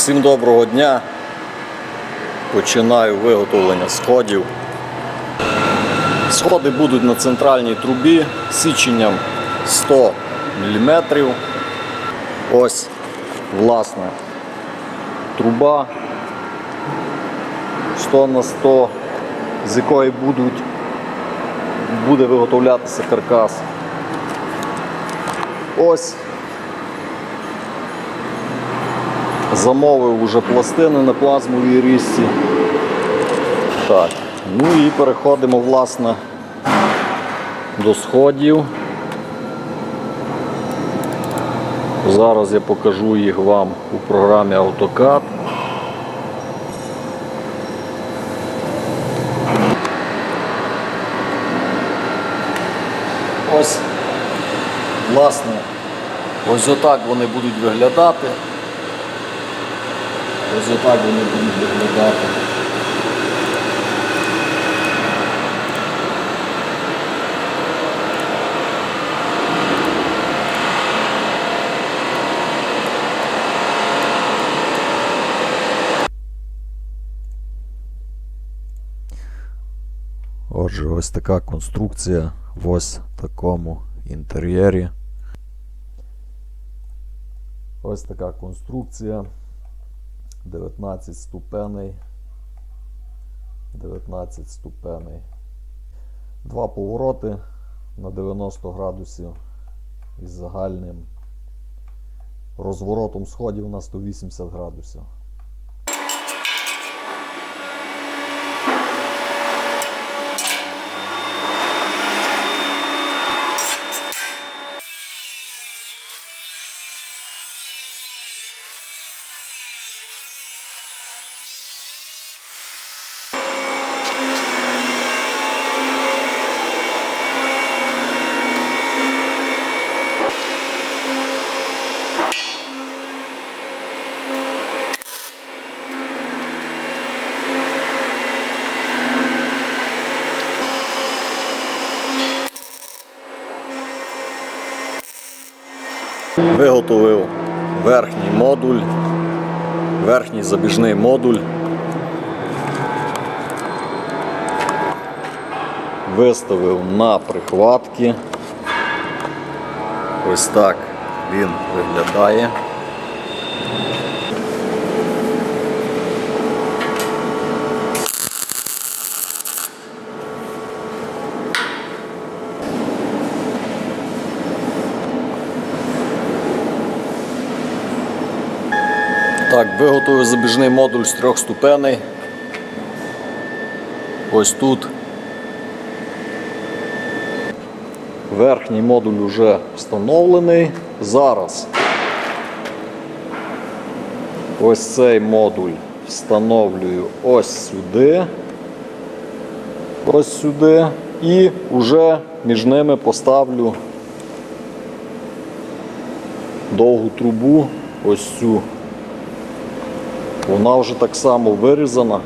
Всім доброго дня. Починаю виготовлення сходів. Сходи будуть на центральній трубі січенням 100 мм. Ось, власне, труба 100 на 100, з якої будуть, буде виготовлятися каркас. Ось замовив уже пластини на плазмовій різці. Так, ну і переходимо власне до сходів. Зараз я покажу їх вам у програмі AutoCAD. Ось, власне, ось отак вони будуть виглядати. Ось отак вони будуть виглядати. Отже, ось така конструкція в ось такому інтер'єрі. Ось така конструкція. 19 ступеней. 19 ступеней. Два повороти на 90 градусів із загальним розворотом сходів на 180 градусів. Виготовив верхній модуль, верхній забіжний модуль. Виставив на прихватки. Ось так він виглядає. Так, виготовив забіжний модуль з трьох ступеней. Ось тут. Верхній модуль вже встановлений. Зараз ось цей модуль встановлюю ось сюди. Ось сюди. І вже між ними поставлю довгу трубу ось цю. Вона вже так само вирізана.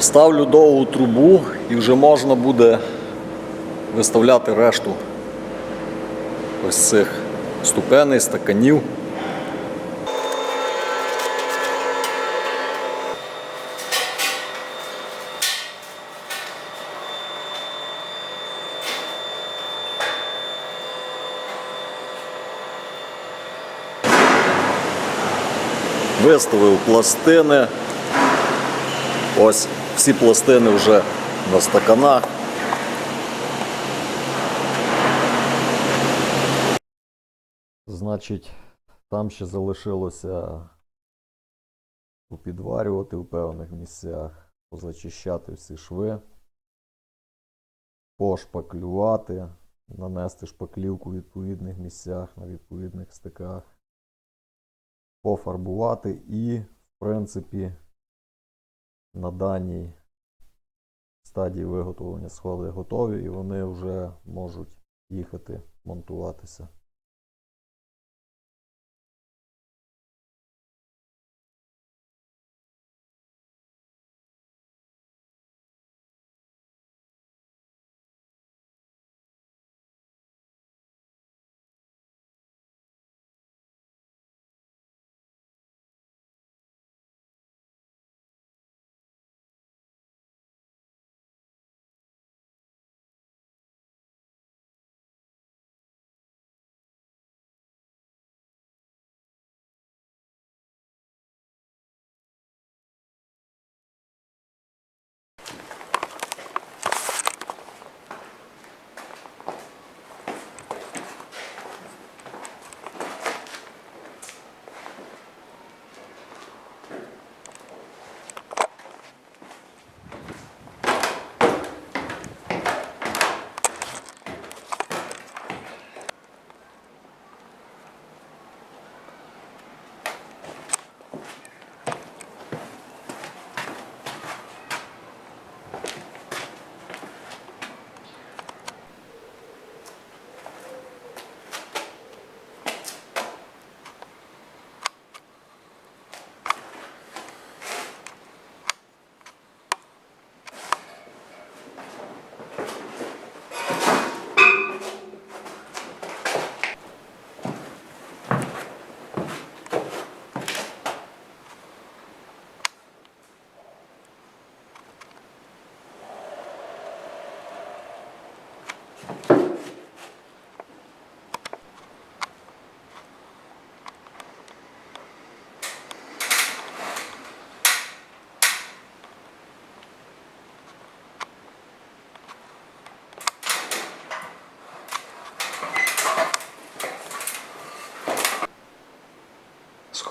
Ставлю довгу трубу і вже можна буде виставляти решту ось цих ступеней, стаканів. Виставив пластини. Ось всі пластини вже на стаканах. Значить, там ще залишилося попідварювати в певних місцях, позачищати всі шви, пошпаклювати, нанести шпаклівку в відповідних місцях на відповідних стиках пофарбувати і, в принципі, на даній стадії виготовлення сходи готові і вони вже можуть їхати монтуватися.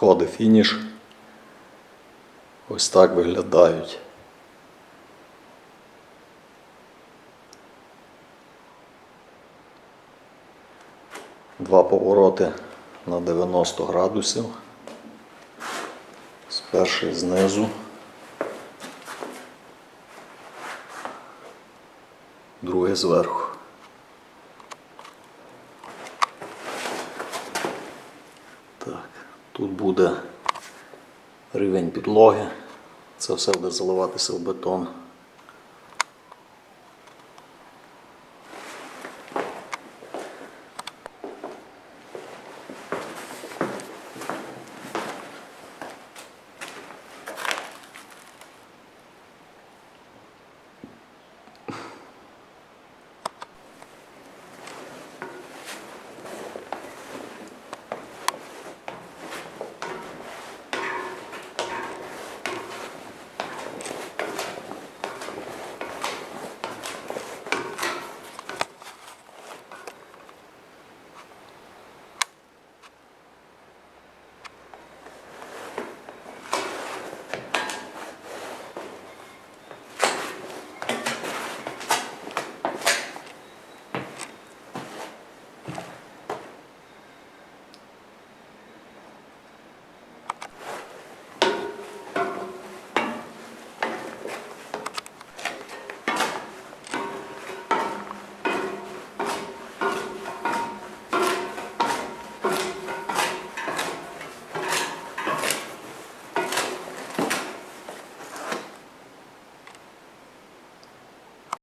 Сходи фініш. Ось так виглядають. Два повороти на 90 градусів. З перший знизу. Другий зверху. Так, тут буде рівень підлоги. Це все буде заливатися в бетон.